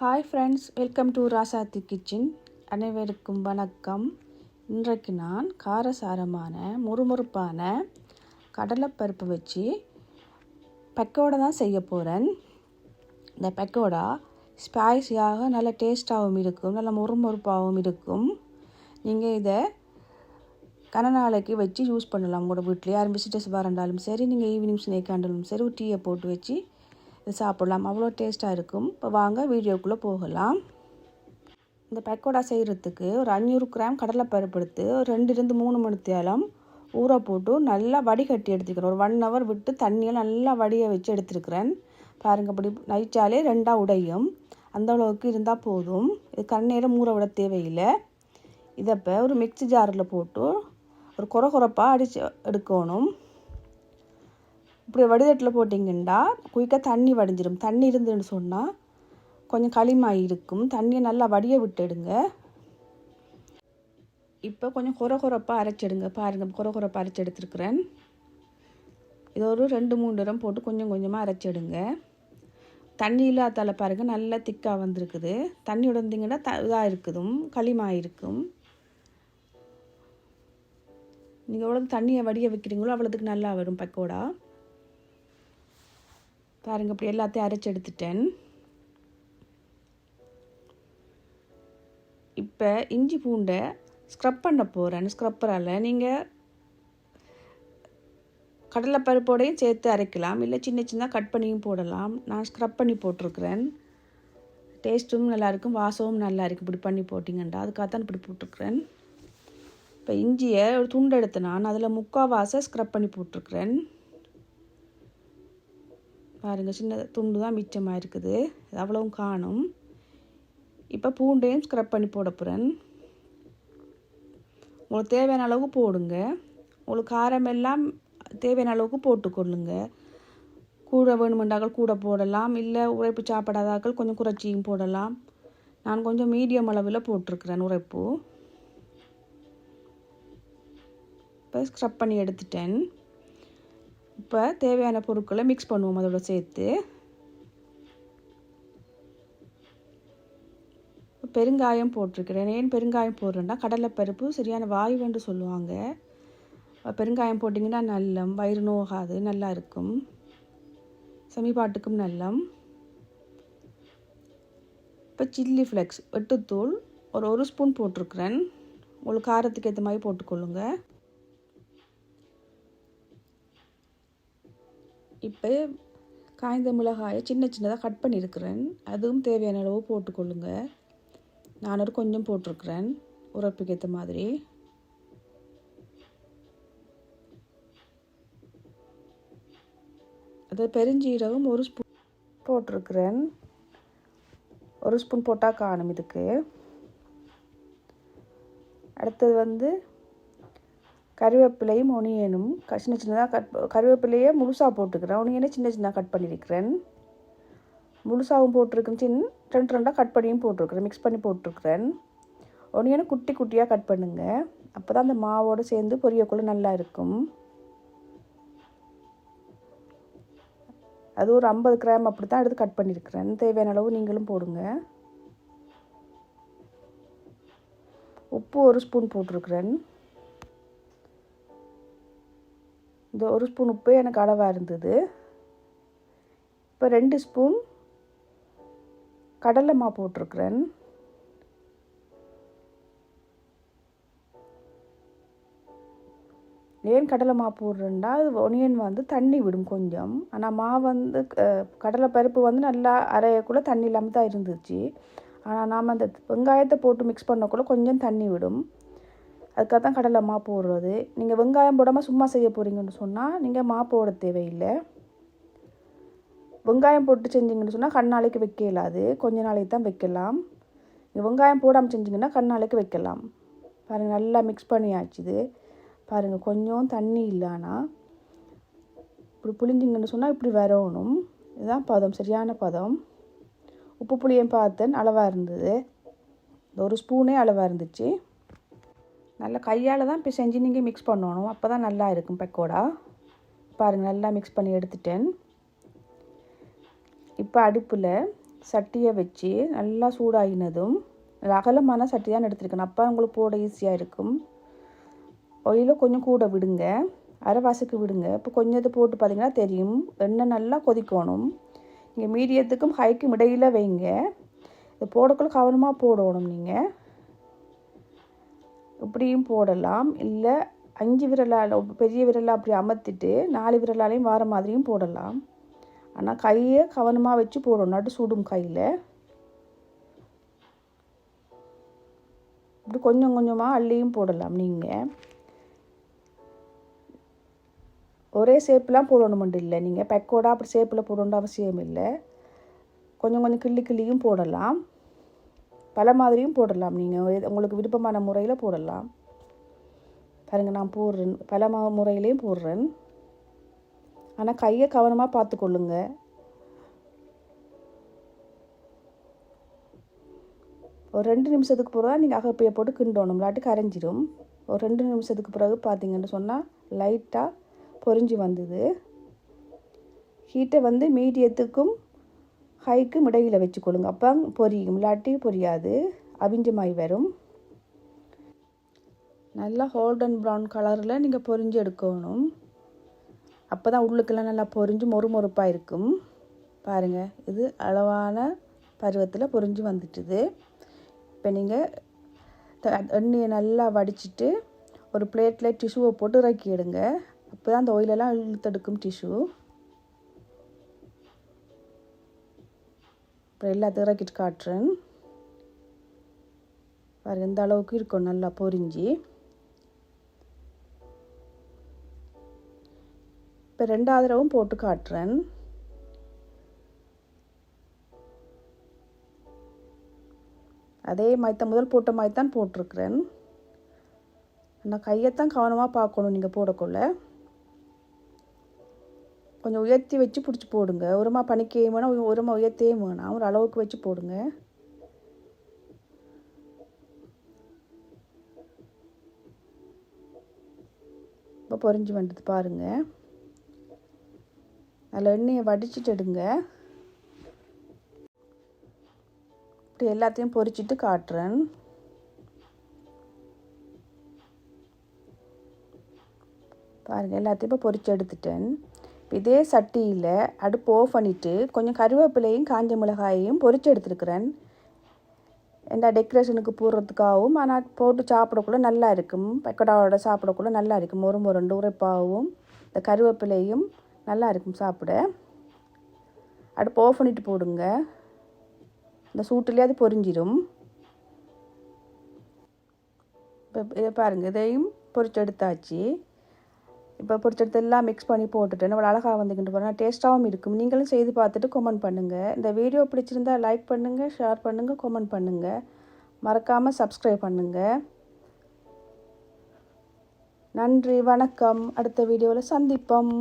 Hi friends welcome to Rasathi kitchen அனைவருக்கும் வணக்கம். இன்றைக்கு நான் காரசாரமான முறுமுறுப்பான கடலைப்பருப்பு வச்சு பக்கோடா தான் செய்ய போகிறேன் இந்த பக்கோடா ஸ்பைஸியாக நல்ல டேஸ்ட்டாகவும் இருக்கும் நல்ல முறுமுறுப்பாகவும் இருக்கும். நீங்கள் இதை கன நாளைக்கு வச்சு யூஸ் பண்ணலாம். உங்களோட வீட்லேயே யாரும் விசிட்டர்ஸ் வரண்டாலும் சரி நீங்கள் ஈவினிங் ஸ்னேக் ஆண்டாலும் சரி ஒரு டீயை போட்டு வச்சு இது சாப்பிடலாம். அவ்வளோ டேஸ்ட்டாக இருக்கும். இப்போ வாங்க வீடியோக்குள்ளே போகலாம். இந்த பக்கோடா செய்கிறதுக்கு ஒரு அஞ்சூறு கிராம் கடலைப்பருப்பு எடுத்து ரெண்டுலேருந்து மூணு மணி தேலம் ஊற போட்டு நல்லா வடிகட்டி எடுத்துக்கிறேன். ஒரு ஒன் ஹவர் விட்டு தண்ணியை நல்லா வடிய வச்சு எடுத்துருக்கிறேன். பாருங்கள் அப்படி நைச்சாலே ரெண்டாக உடையும். அந்த அளவுக்கு இருந்தால் போதும். இது கண்ணீரை மூற விட தேவையில்லை. இதை இப்போ ஒரு மிக்ஸி ஜாரில் போட்டு ஒரு குறை குறைப்பாக அடித்து எடுக்கணும். இப்படி வடிதட்டில் போட்டிங்கன்னா குயிக்காக தண்ணி வடிஞ்சிடும் தண்ணி இருந்துன்னு சொன்னால் கொஞ்சம் களிமாய் இருக்கும். தண்ணியை நல்லா வடிய விட்டுடுங்க. இப்போ கொஞ்சம் குறை குறைப்பாக அரைச்சிடுங்க. பாருங்கள் குறை குறைப்பாக அரைச்சி எடுத்துருக்குறேன். இது ஒரு ரெண்டு மூணு நேரம் போட்டு கொஞ்சம் கொஞ்சமாக அரைச்சிடுங்க. தண்ணி இல்லாதால பாருங்கள் நல்லா திக்காக வந்திருக்குது. தண்ணி உடந்திங்கன்னா த இதாக இருக்குதும் களிமாய் இருக்கும். நீங்கள் எவ்வளோ தண்ணியை வடிய வைக்கிறீங்களோ அவ்வளோதுக்கு நல்லா வரும் பக்கோடா. பாருங்கள் இப்படி எல்லாத்தையும் அரைச்சி எடுத்துட்டேன். இப்போ இஞ்சி பூண்டை ஸ்க்ரப் பண்ண போகிறேன் ஸ்க்ரப்பரால் நீங்கள் கடலைப்பருப்போடையும் சேர்த்து அரைக்கலாம் இல்லை சின்ன சின்ன கட் பண்ணியும் போடலாம். நான் ஸ்க்ரப் பண்ணி போட்டிருக்கிறேன். டேஸ்ட்டும் நல்லாயிருக்கும் வாசமும் நல்லா இருக்கும். இப்படி பண்ணி போட்டிங்கண்டா அதுக்காகத்தான் இப்படி போட்டிருக்கிறேன். இப்போ இஞ்சியை ஒரு துண்டு எடுத்து நான் அதில் முக்கால்வாசை ஸ்க்ரப் பண்ணி போட்டிருக்கிறேன். பாருங்கள் சின்ன துண்டு தான் மிச்சமாக இருக்குது. அவ்வளவும் காணும். இப்போ பூண்டையும் ஸ்க்ரப் பண்ணி போட போகிறேன் உங்களுக்கு தேவையான அளவுக்கு போடுங்க. உங்களுக்கு காரம் எல்லாம் தேவையான அளவுக்கு போட்டுக்கொள்ளுங்க. கூட வேணுமென்றாக்கள் கூட போடலாம். இல்லை உரைப்பு சாப்பிடாதாக்கள் கொஞ்சம் குறைச்சியும் போடலாம். நான் கொஞ்சம் மீடியம் அளவில் போட்டிருக்கிறேன் உரைப்பு. இப்போ ஸ்க்ரப் பண்ணி எடுத்துட்டேன். இப்போ தேவையான பொருட்களை மிக்ஸ் பண்ணுவோம் அதோட சேர்த்து. பெருங்காயம் போட்டிருக்கிறேன். ஏன் பெருங்காயம் போடுறேன்னா கடலைப்பருப்பு சரியான வாயுவென்று சொல்லுவாங்க. பெருங்காயம் போட்டிங்கன்னா நல்லம் வயிறு நோகாது நல்லா இருக்கும். செமிபாட்டுக்கும் நல்லம். இப்போ சில்லி ஃப்ளெக்ஸ் வெட்டுத்தூள் ஒரு ஒரு ஸ்பூன் போட்டிருக்கிறேன். உங்களுக்கு காரத்துக்கு ஏற்ற மாதிரி போட்டுக்கொள்ளுங்கள் இப்போ காய்ந்த மிளகாயை சின்ன சின்னதாக கட் பண்ணியிருக்கிறேன். அதுவும் தேவையான அளவு போட்டுக்கொள்ளுங்க. நான் ஒரு கொஞ்சம் போட்டிருக்கிறேன். உரப்புக்கு ஏற்ற மாதிரி. அது பெருஞ்சீரகம் ஒரு ஸ்பூன் போட்டிருக்கிறேன். ஒரு ஸ்பூன் போட்டால் காணும் இதுக்கு. அடுத்தது வந்து கருவேப்பிலையும் ஒனியனும் சின்ன சின்னதாக கட் கருவேப்பிலையே முழுசாக போட்டுக்கிறேன். ஒனியனை சின்ன சின்னதாக கட் பண்ணியிருக்கிறேன். முழுசாகவும் போட்டிருக்கேன் சின்ன ரெண்டு ரெண்டாக கட் பண்ணியும் போட்டிருக்கிறேன். மிக்ஸ் பண்ணி போட்டிருக்கிறேன். ஒனியனை குட்டி குட்டியாக கட் பண்ணுங்கள் அப்போ தான் அந்த மாவோடு சேர்ந்து பொரியக்குள்ள நல்லா இருக்கும். அது ஒரு ஐம்பது கிராம் அப்படி தான் எடுத்து கட் பண்ணியிருக்கிறேன். தேவையான அளவு நீங்களும் போடுங்க. உப்பு ஒரு ஸ்பூன் போட்டிருக்கிறேன். இந்த ஒரு ஸ்பூன் உப்பே எனக்கு அளவாக இருந்தது. இப்போ ரெண்டு ஸ்பூன் கடலை மா போட்டிருக்கிறேன். ஏன் கடலை மா போடுறேன்னா அது ஒனியன் வந்து தண்ணி விடும் கொஞ்சம். ஆனால் மா வந்து கடலை பருப்பு வந்து நல்லா அரையக்குள்ளே தண்ணி இல்லாமல் தான் இருந்துச்சு. ஆனால் நாம் அந்த வெங்காயத்தை போட்டு மிக்ஸ் பண்ணக்குள்ளே கொஞ்சம் தண்ணி விடும். அதுக்காக தான் கடலை மா போடுறது. நீங்கள் வெங்காயம் போடாமல் சும்மா செய்ய போகிறீங்கன்னு சொன்னால் நீங்கள் மா போட தேவையில்லை. வெங்காயம் போட்டு செஞ்சிங்கன்னு சொன்னால் கண்ணாலைக்கு வைக்க இயலாது. கொஞ்ச நாளைக்கு தான் வைக்கலாம். நீங்கள் வெங்காயம் போடாமல் செஞ்சிங்கன்னா கண்ணாலைக்கு வைக்கலாம். பாருங்கள் நல்லா மிக்ஸ் பண்ணியாச்சுது பாருங்கள் கொஞ்சம் தண்ணி இல்லைனா இப்படி புளிஞ்சிங்கன்னு சொன்னால் இப்படி வரணும். இதுதான் பதம் சரியான பதம். உப்பு புளியும் பார்த்தேன் அளவாக இருந்தது. ஒரு ஸ்பூனே அளவாக இருந்துச்சு. நல்லா கையால் தான் இப்போ செஞ்சு நீங்கள் மிக்ஸ் பண்ணணும். அப்போ தான் நல்லா இருக்கும் பக்கோடா. பாருங்கள் நல்லா மிக்ஸ் பண்ணி எடுத்துட்டேன். இப்போ அடுப்பில் சட்டியை வச்சு நல்லா சூடாகினதும் அகலமான சட்டி தான் எடுத்துருக்கணும் அப்போ உங்களுக்கு போட ஈஸியாக இருக்கும். ஒயில கொஞ்சம் கூட விடுங்க. அரைவாசுக்கு விடுங்க. இப்போ கொஞ்சம் இது போட்டு பார்த்தீங்கன்னா தெரியும். எண்ணெய் நல்லா கொதிக்கணும். நீங்கள் மீடியத்துக்கும் ஹைக்கும் இடையில் வைங்க. இது போடக்குள்ள கவனமாக போடணும் நீங்கள் இப்படியும் போடலாம். இல்லை அஞ்சு விரலால் பெரிய விரலாக அப்படி அமர்த்திட்டு நாலு விரலாலையும் வார மாதிரியும் போடலாம். ஆனால் கையை கவனமாக வச்சு போடணும். நடு சுடும் கையில். இப்படி கொஞ்சம் கொஞ்சமாக அள்ளியும் போடலாம் நீங்கள் ஒரே ஷேப்லாம் போடணுமெண்டு இல்லை. நீங்கள் பெக்கோடாக அப்படி ஷேப்பில் போடணுன்ற அவசியம் இல்லை. கொஞ்சம் கொஞ்சம் கிள்ளி கிள்ளியும் போடலாம். பல மாதிரியும் போடலாம். நீங்கள் உங்களுக்கு விருப்பமான முறையில் போடலாம். பாருங்கள் நான் போடுறேன். பல ம முறையிலையும் போடுறேன். ஆனால் கையை கவனமாக பார்த்துக்கொள்ளுங்க. ஒரு ரெண்டு நிமிஷத்துக்கு பிறகு நீங்கள் அகப்பையை போட்டு கிண்டணும். இல்லாட்டி கரைஞ்சிடும் ஒரு ரெண்டு நிமிஷத்துக்கு பிறகு பார்த்தீங்கன்னு சொன்னால் லைட்டாக பொரிஞ்சு வந்தது. ஹீட்டை வந்து மீடியத்துக்கும் ஹைக்கும் வச்சு வச்சுக்கொள்ளுங்க. அப்போ பொரியும். இல்லாட்டி பொரியாது. அவிஞ்சமாய் வரும். நல்லா கோல்டன் ப்ரௌன் கலரில் நீங்கள் பொரிஞ்சு எடுக்கணும். அப்போ தான் உள்ளுக்கெல்லாம் நல்லா பொரிஞ்சு மொறு மொறுப்பாக இருக்கும். பாருங்கள் இது அளவான பருவத்தில் பொரிஞ்சு வந்துட்டுது. இப்போ நீங்கள் எண்ணெயை நல்லா வடிச்சிட்டு ஒரு பிளேட்டில் டிஷ்யூவை போட்டு இறக்கிடுங்க. அப்போ தான் அந்த ஒயிலெல்லாம் இழுத்தெடுக்கும் டிஷ்யூ அப்புறம் எல்லாத்தையும் இறக்கிட்டு காட்டுறேன். பாருங்க இந்த அளவுக்கு இருக்கும் நல்லா பொரிஞ்சு இப்போ ரெண்டாவது தடவும் போட்டு காட்டுறேன். அதே மாதிரி தான் முதல் போட்ட மாதிரி தான் போட்டிருக்கிறேன். ஆனால் கையைத்தான் கவனமாக பார்க்கணும் நீங்கள் போடக்குள்ள. கொஞ்சம் உயர்த்தி வச்சு பிடிச்சி போடுங்க. உரமாக பனிக்கையும் வேணாம் உரமாக உயர்த்தியும் வேணாம் ஒரு அளவுக்கு வச்சு போடுங்க. இப்போ பொறிஞ்சு வந்தது பாருங்கள் அதில் எண்ணெயை வடிச்சிட்டு எடுங்க. இப்படி எல்லாத்தையும் பொறிச்சிட்டு காட்டுறேன். பாருங்கள் எல்லாத்தையும் இப்போ பொறிச்சு எடுத்துட்டேன். இதே சட்டியில் அடுப்பு ஓஃப் பண்ணிவிட்டு கொஞ்சம் கருவேப்பிலையும் காஞ்ச மிளகாயையும் பொரிச்சு எடுத்துருக்குறேன். இந்த டெக்கரேஷனுக்கு போடுறதுக்காகவும் ஆனால் போட்டு சாப்பிடக்குள்ள நல்லா இருக்கும். பக்கடாவோட சாப்பிடக்குள்ள நல்லா இருக்கும். ஒரு முரண்டு உரைப்பாகவும் இந்த கருவேப்பிலையும் நல்லா இருக்கும் சாப்பிட. அடுப்பு ஓஃப் பண்ணிட்டு போடுங்க. இந்த சூட்டிலே அது பொரிஞ்சிடும் இப்போ இதை பாருங்கள் இதையும் பொரிச்சு எடுத்தாச்சு. இப்போ பொரிச்செடுத்து எல்லாம் மிக்ஸ் பண்ணி போட்டுட்டு நம்ம அழகாக வந்துக்கிட்டு போனால் டேஸ்ட்டாகவும் இருக்கும். நீங்களும் செய்து பார்த்துட்டு கமெண்ட் பண்ணுங்கள் இந்த வீடியோ பிடிச்சிருந்தா லைக் பண்ணுங்கள் ஷேர் பண்ணுங்கள் கமெண்ட் பண்ணுங்கள் மறக்காமல் சப்ஸ்கிரைப் பண்ணுங்கள் நன்றி வணக்கம். அடுத்த வீடியோவில் சந்திப்போம்.